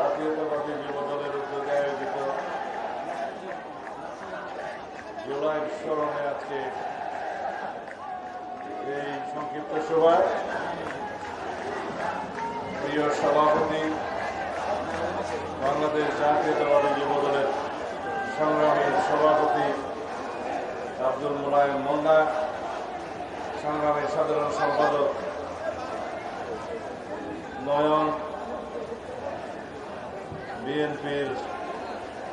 জাতীয়তাবাদী যুব দলের উদ্যোগে আয়োজিত জুলাই স্মরণে আজকে এই সংক্ষিপ্ত সভায় প্রিয় সভাপতি, বাংলাদেশ জাতীয়তাবাদী যুব দলের সংগ্রামী সভাপতি আব্দুল মুলায়ম মোল্লা সংগ্রামী সাধারণ সম্পাদক নয়ন বিএনপির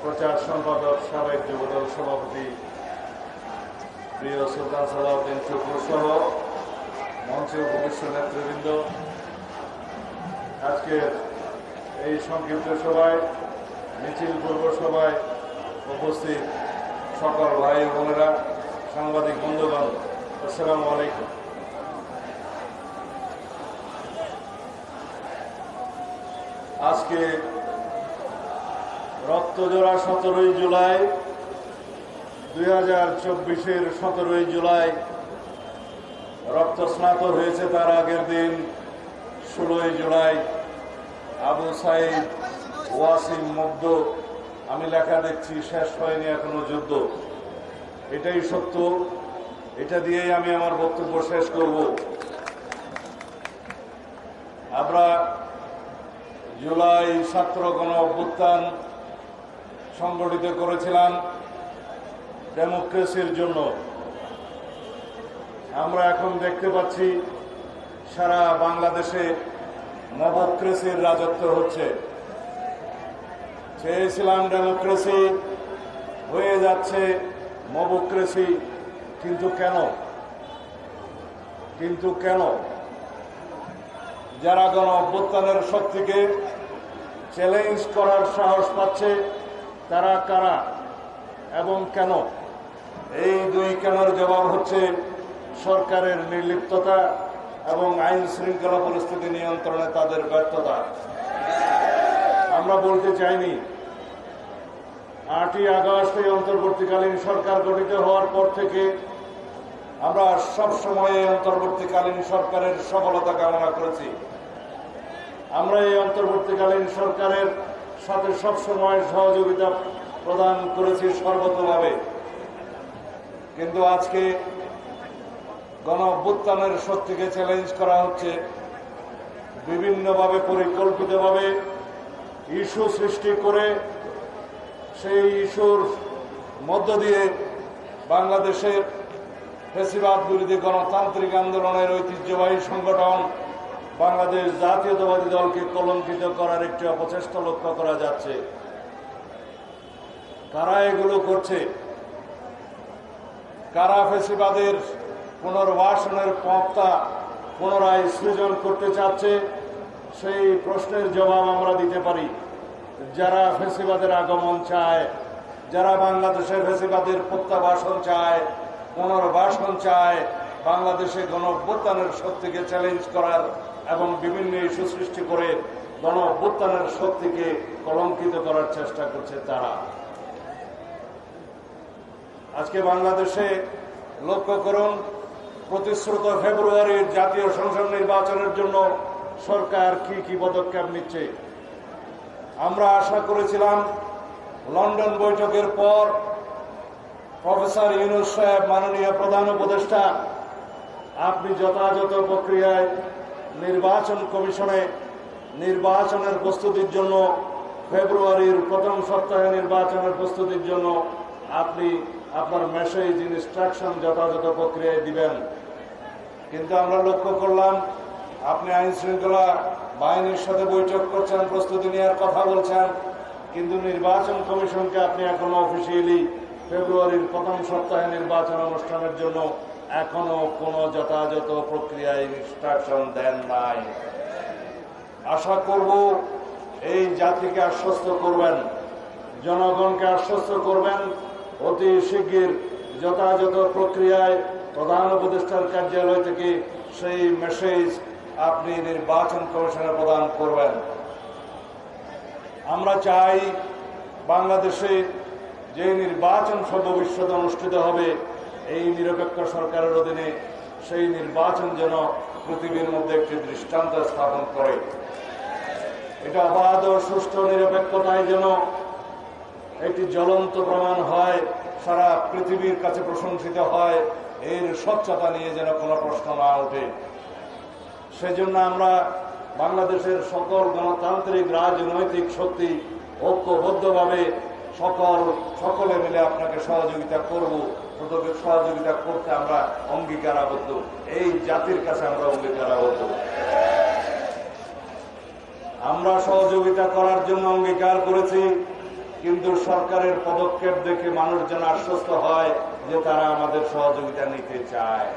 প্রচার সম্পাদক সাবেক যুবদল সভাপতি প্রিয় সুলতান সালাউদ্দিন চকুর সহ মঞ্চে উপবিষ্ট নেতৃবৃন্দ। আজকের এই সংক্ষিপ্ত সভায়, মিছিল পূর্ব সভায় উপস্থিত সকল ভাই বোনেরা, সাংবাদিক বন্ধুগণ, আসসালামু আলাইকুম। আজকে রক্তজোড়া সতেরোই জুলাই দুই হাজার চব্বিশের সতেরোই জুলাই। রক্তস্নাত হয়েছে তার আগের দিন, ষোলোই জুলাই। আবু সাইদ ওয়াসিম মধ্য আমি লেখা দেখছি, শেষ হয়নি এখনও যুদ্ধ। এটাই সত্য। এটা দিয়েই আমি আমার বক্তব্য শেষ করব। আমরা জুলাই ছাত্র গণ অভ্যুত্থান সংগঠিত করেছিলাম ডেমোক্রেসির জন্য। আমরা এখন দেখতে পাচ্ছি সারা বাংলাদেশে নবক্রেসির রাজত্ব হচ্ছে। চেয়েছিলাম ডেমোক্রেসি, হয়ে যাচ্ছে মবক্রেসি কিন্তু কেন? কিন্তু কেন? যারা গণ অভ্যুত্থানের শক্তিকে চ্যালেঞ্জ করার সাহস পাচ্ছে তারা কারা এবং কেন? এই দুই কেনর জবাব হচ্ছে সরকারের নির্লিপ্ততা এবং আইন শৃঙ্খলা পরিস্থিতি নিয়ন্ত্রণে তাদের ব্যর্থতা। আমরা বলতে চাইনি, আটই আগস্ট অন্তর্বর্তীকালীন সরকার গঠিত হওয়ার পর থেকে আমরা সব সময় এই অন্তর্বর্তীকালীন সরকারের সফলতা কামনা করেছি। আমরা এই অন্তর্বর্তীকালীন সরকারের সাথে সবসময় সহযোগিতা প্রদান করেছি সর্বতভাবে কিন্তু আজকে গণ অভ্যুত্থানের শক্তিকে চ্যালেঞ্জ করা হচ্ছে বিভিন্নভাবে, পরিকল্পিতভাবে ইস্যু সৃষ্টি করে সেই ইস্যুর মধ্য দিয়ে বাংলাদেশের ফেসিবাদ বিরোধী গণতান্ত্রিক আন্দোলনের ঐতিহ্যবাহী সংগঠন বাংলাদেশ জাতীয়তাবাদী দলকে কলঙ্কিত করার একটি অপচেষ্টা লক্ষ্য করা যাচ্ছে। কারা এগুলো করছে? কারা ফেসিবাদের পুনর্বাসনের পথটা পুনরায় সৃজন করতে চাচ্ছে? সেই প্রশ্নের জবাব আমরা দিতে পারি। যারা ফেসিবাদের আগমন চায়, যারা বাংলাদেশের ফেসিবাদের প্রত্যাবাসন চায়, পুনর্বাসন চায়, বাংলাদেশে গণ শক্তিকে চ্যালেঞ্জ করার এবং বিভিন্ন ইস্যু সৃষ্টি করে গণ অভ্যুত্থানের শক্তিকে কলঙ্কিত করার চেষ্টা করছে তারা। আজকে বাংলাদেশে লক্ষ্য করুন, প্রতিশ্রুত ফেব্রুয়ারির জাতীয় সংসদ নির্বাচনের জন্য সরকার কি কি পদক্ষেপ নিচ্ছে? আমরা আশা করেছিলাম, লন্ডন বৈঠকের পর প্রফেসর ইউনুস সাহেব মাননীয় প্রধান উপদেষ্টা, আপনি যথাযথ প্রক্রিয়ায় নির্বাচন কমিশনে নির্বাচনের প্রস্তুতির জন্য ফেব্রুয়ারির প্রথম সপ্তাহে নির্বাচনের প্রস্তুতির জন্য আপনি আপনার মেসেজ ইনস্ট্রাকশন যথাযথ প্রক্রিয়ায় দিবেন। কিন্তু আমরা লক্ষ্য করলাম, আপনি আইন শৃঙ্খলা বাহিনীর সাথে বৈঠক করছেন, প্রস্তুতি নেওয়ার কথা বলছেন, কিন্তু নির্বাচন কমিশনকে আপনি এখনও অফিসিয়ালি ফেব্রুয়ারির প্রথম সপ্তাহে নির্বাচন অনুষ্ঠানের জন্য এখনও কোনো যথাযথ প্রক্রিয়ায় ইনস্ট্রাকশন দেন নাই। আশা করব এই জাতিকে আশ্বস্ত করবেন, জনগণকে আশ্বস্ত করবেন, অতি শিগগির যথাযথ প্রক্রিয়ায় প্রধান উপদেষ্টার কার্যালয় থেকে সেই মেসেজ আপনি নির্বাচন কমিশনে প্রদান করবেন। আমরা চাই বাংলাদেশে যে নির্বাচন সর্ববিশ্বতে অনুষ্ঠিত হবে এই নিরপেক্ষ সরকারের অধীনে সেই নির্বাচন যেন পৃথিবীর মধ্যে একটি দৃষ্টান্ত স্থাপন করে। এটা অবাধ ও সুষ্ঠু নিরপেক্ষতায় যেন একটি জ্বলন্ত প্রমাণ হয়, সারা পৃথিবীর কাছে প্রশংসিত হয়, এর স্বচ্ছতা নিয়ে যেন কোনো প্রশ্ন না ওঠে। সেজন্য আমরা বাংলাদেশের সকল গণতান্ত্রিক, রাজনৈতিক শক্তি ঐক্যবদ্ধভাবে সকল, সকলে মিলে আপনাকে সহযোগিতা করব। প্রত্যেকের সহযোগিতা করতে আমরা অঙ্গীকার আবদ্ধ এই জাতির কাছে আমরা অঙ্গীকার আবদ্ধ আমরা সহযোগিতা করার জন্য অঙ্গীকার করেছি, কিন্তু সরকারের পদক্ষেপ দেখে মানুষ যেন আশ্বস্ত হয় যে তারা আমাদের সহযোগিতা নিতে চায়।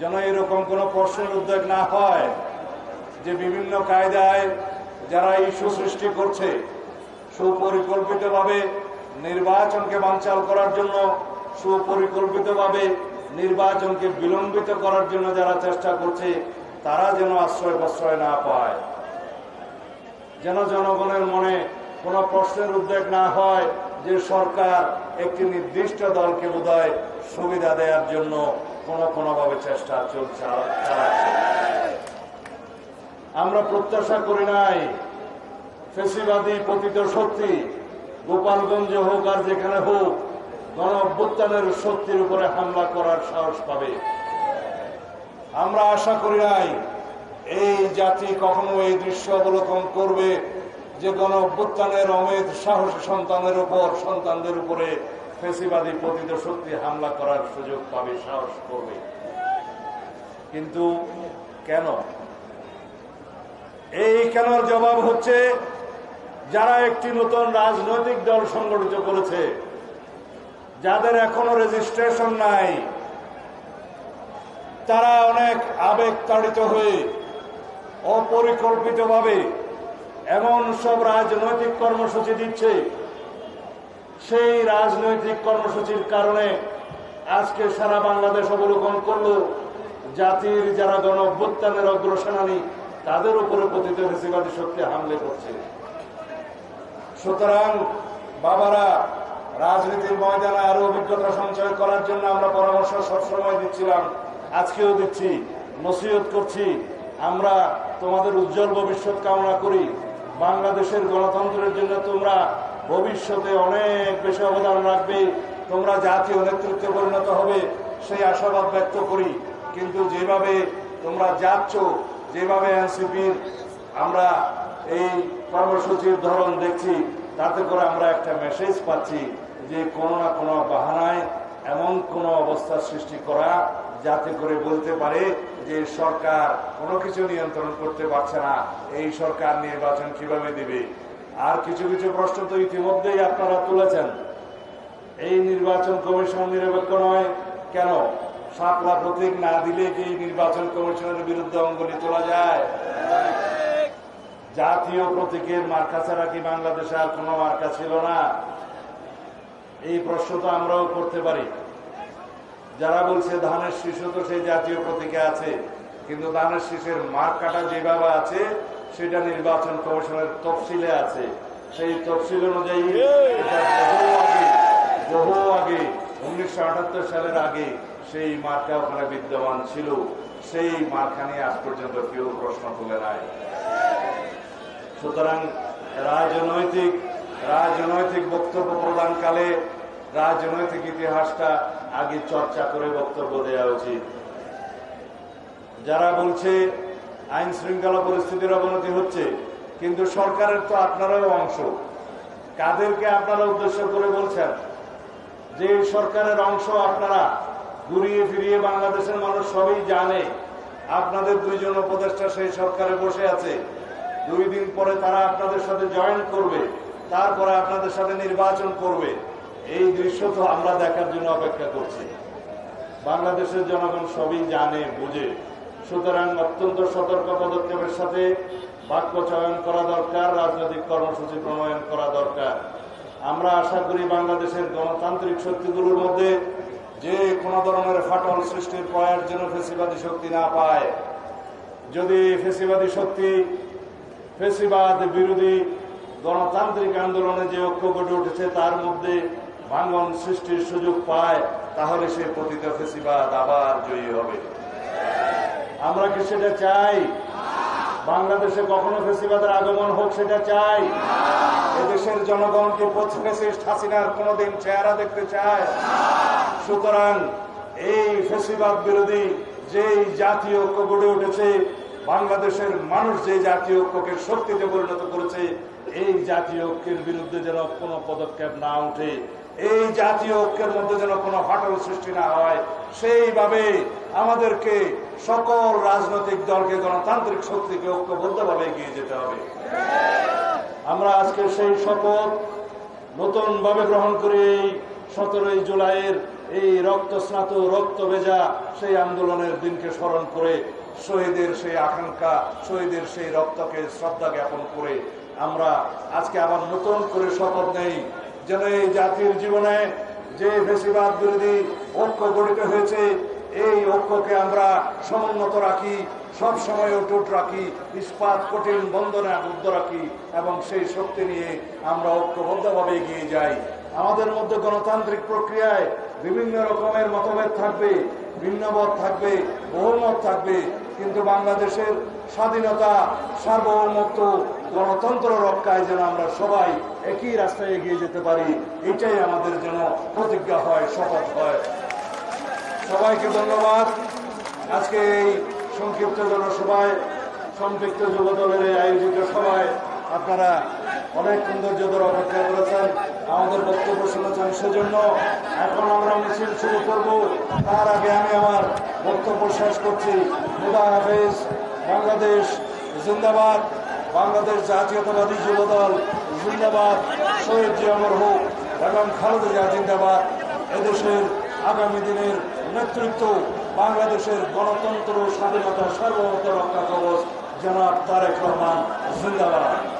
যেন এরকম কোনো প্রশ্নের উদ্যোগ না হয় যে বিভিন্ন কায়দায় যারা ইস্যু সৃষ্টি করছে সুপরিকল্পিতভাবে নির্বাচনকে বানচাল করার জন্য, সুপরিকল্পিতভাবে নির্বাচনকে বিলম্বিত করার জন্য যারা চেষ্টা করছে, তারা যেন আশ্রয় প্রশ্রয় না পায়। যেন জনগণের মনে কোনো প্রশ্নের উদ্বেগ না হয় যে সরকার একটি নির্দিষ্ট দলকে বোধহয় সুবিধা দেওয়ার জন্য কোনো কোনোভাবে চেষ্টা চলছে আমরা প্রত্যাশা করি নাই ফেসিবাদী পতিত শক্তি, গোপালগঞ্জে হোক আর যেখানে হোক গণ অভ্যুত্থানের শক্তির উপরে হামলা করার সাহস পাবে। আমরা আশা করি নাই, এই জাতি কখনো এই দৃশ্য অবলোকন করবে যে গণ অভ্যুত্থানের অমেধ সাহসী সন্তানের উপর, সন্তানদের উপরে ফেসিবাদী পতিত শক্তি হামলা করার সুযোগ পাবে, সাহস করবে। কিন্তু কেন? এই কেনর জবাব হচ্ছে যারা একটি নতুন রাজনৈতিক দল সংগঠিত করেছে, যাদের এখনও রেজিস্ট্রেশন নাই, তারা অনেক আবেগ তাড়িত হয়ে, অপরিকল্পিতভাবে এমন সব রাজনৈতিক কর্মসূচি দিচ্ছে। সেই রাজনৈতিক কর্মসূচির কারণে আজকে সারা বাংলাদেশ অবলোকন করল, জাতির যারা গণ অভ্যুত্থানের অগ্রসেনানী, তাদের উপরে পতিত ফেসিবাদী শক্তি হামলে করছে সুতরাং বাবারা, রাজনীতির ময়দানে আরও অভিজ্ঞতা সঞ্চয় করার জন্য আমরা পরামর্শ সবসময় দিচ্ছিলাম, আজকেও দিচ্ছি, নসিহত করছি। আমরা তোমাদের উজ্জ্বল ভবিষ্যৎ কামনা করি। বাংলাদেশের গণতন্ত্রের জন্য তোমরা ভবিষ্যতে অনেক বেশি অবদান রাখবে। তোমরা জাতীয় নেতৃত্বে পরিণত হবে, সেই আশাবাদ ব্যক্ত করি। কিন্তু যেভাবে তোমরা যাচ্ছ, যেভাবে এনসিপির আমরা এই কর্মসূচির ধরন দেখছি, তাতে করে আমরা একটা মেসেজ পাচ্ছি যে কোনো না কোনো বাহানায় এমন কোনো অবস্থার সৃষ্টি করা, যাতে করে বলতে পারে যে সরকার কোনো কিছু নিয়ন্ত্রণ করতে পারছে না, এই সরকার নির্বাচন কীভাবে দিবে? আর কিছু কিছু প্রশ্ন তো ইতিমধ্যেই আপনারা তুলেছেন। এই নির্বাচন কমিশন নিরপেক্ষ নয়, কেন? সাপলা প্রতীক না দিলে কি নির্বাচন কমিশনের বিরুদ্ধে অঙ্গলি তোলা যায়? জাতীয় প্রতীকের মার্কা ছাড়া কি বাংলাদেশে আর কোনো মার্কা ছিল না? এই প্রশ্ন তো আমরাও করতে পারি। যারা বলছে ধানের শিশু তো সেই জাতীয় প্রতীকে আছে, কিন্তু ধানের শীষের মার্কাটা যেভাবে আছে, সেটা নির্বাচন কমিশনের তফসিলে আছে। সেই তফসিল অনুযায়ী বহু আগে, উনিশশো আটাত্তর সালের আগে সেই মার্কা ওখানে বিদ্যমান ছিল। সেই মার্কা নিয়ে আজ পর্যন্ত কেউ প্রশ্ন তুলে নাই। সুতরাং রাজনৈতিক রাজনৈতিক বক্তব্য প্রদানকালে রাজনৈতিক ইতিহাসটা আগে চর্চা করে বক্তব্য দেওয়া উচিত। যারা বলছে আইন শৃঙ্খলা পরিস্থিতির অবনতি হচ্ছে, কিন্তু সরকারের তো আপনারাও অংশ। কাদেরকে আপনারা উদ্দেশ্য করে বলছেন? যে সরকারের অংশ আপনারা ঘুরিয়ে ফিরিয়ে বাংলাদেশের মানুষ সবই জানে। আপনাদের দুইজন উপদেষ্টা সেই সরকারে বসে আছে। দুই দিন পরে তারা আপনাদের সাথে জয়েন করবে, তারপরে আপনাদের সাথে নির্বাচন করবে। এই দৃশ্য তো আমরা দেখার জন্য অপেক্ষা করছি। বাংলাদেশের জনগণ সবই জানে, বুঝে। সুতরাং অত্যন্ত সতর্ক পদক্ষেপের সাথে বাক্য চয়ন করা দরকার, রাজনৈতিক কর্মসূচি প্রণয়ন করা দরকার। আমরা আশা করি বাংলাদেশের গণতান্ত্রিক শক্তিগুলোর মধ্যে যে কোনো ধরনের ফাটল সৃষ্টির প্রয়াস যেন ফেসিবাদী শক্তি না পায়। যদি ফেসিবাদী শক্তি ফেসিবাদ বিরোধী গণতান্ত্রিক আন্দোলনে যে ঐক্য গড়ে উঠেছে, তার মধ্যে ভাঙন সৃষ্টির সুযোগ পায়, তাহলে সে পতিত ফেসিবাদ আবার জয়ী হবে। আমরা কি সেটা চাই? বাংলাদেশে কখনো ফেসিবাদের আগমন হোক, সেটা চাই। এদেশের জনগণ কি ফেসিস্ট হাসিনার কোনোদিন চেহারা দেখতে চায়। সুতরাং এই ফেসিবাদ বিরোধী যেই জাতীয় ঐক্য গড়ে উঠেছে বাংলাদেশের মানুষ যে জাতীয় ঐক্যকে শক্তিতে পরিণত করেছে, এই জাতীয় ঐক্যের বিরুদ্ধে যেন কোনো পদক্ষেপ না ওঠে, এই জাতীয় ঐক্যের মধ্যে যেন কোনো ফাটল সৃষ্টি না হয়, সেইভাবে আমাদেরকে সকল রাজনৈতিক দলকে, গণতান্ত্রিক শক্তিকে ঐক্যবদ্ধভাবে এগিয়ে যেতে হবে। আমরা আজকে সেই শপথ নতুন ভাবে গ্রহণ করি সতেরোই জুলাইয়ের এই রক্ত স্নাত রক্ত ভেজা সেই আন্দোলনের দিনকে স্মরণ করে শহীদের সেই আকাঙ্ক্ষা, শহীদের সেই রক্তকে শ্রদ্ধা জ্ঞাপন করে আমরা আজকে আবার নতুন করে শপথ নেই। যেন এই জাতির জীবনে যে বেশিরভাগ বিরোধী ঐক্য গঠিত হয়েছে, এই ঐক্যকে আমরা সমুন্নত রাখি, সব সময় অটুট রাখি, ইস্পাত, কঠিন বন্ধনে আবদ্ধ রাখি এবং সেই শক্তি নিয়ে আমরা ঐক্যবদ্ধভাবে এগিয়ে যাই। আমাদের মধ্যে গণতান্ত্রিক প্রক্রিয়ায় বিভিন্ন রকমের মতভেদ থাকবে, ভিন্নমত থাকবে, বহুমত থাকবে। কিন্তু বাংলাদেশের স্বাধীনতা সার্বভৌমত্ব গণতন্ত্র রক্ষায় যেন আমরা সবাই একই রাস্তায় এগিয়ে যেতে পারি, এটাই আমাদের যেন প্রতিজ্ঞা হয়, শপথ হয়। সবাইকে ধন্যবাদ। আজকে এই সংক্ষিপ্ত জনসভায়, সম্পৃক্ত যুব দলের এই আয়োজিত সভায় আপনারা অনেক সৌন্দর্য ধরে অপেক্ষা করেছেন, আমাদের বক্তব্য শুনেছেন। সেজন্য এখন আমরা মিছিল শুরু করব। তার আগে আমি আমার বক্তব্য শেষ করছি। খুদা হাফেজ, বাংলাদেশ জিন্দাবাদ। বাংলাদেশ জাতীয়তাবাদী যুব দল জিন্দাবাদ। শহীদ জি অমর হোক এবং খালেদা জিয়া জিন্দাবাদ। এদেশের আগামী দিনের নেতৃত্ব বাংলাদেশের গণতন্ত্র, স্বাধীনতা, সার্বভৌমত্ব রক্ষা কবচ, জনাব তারেক রহমান জিন্দাবাদ।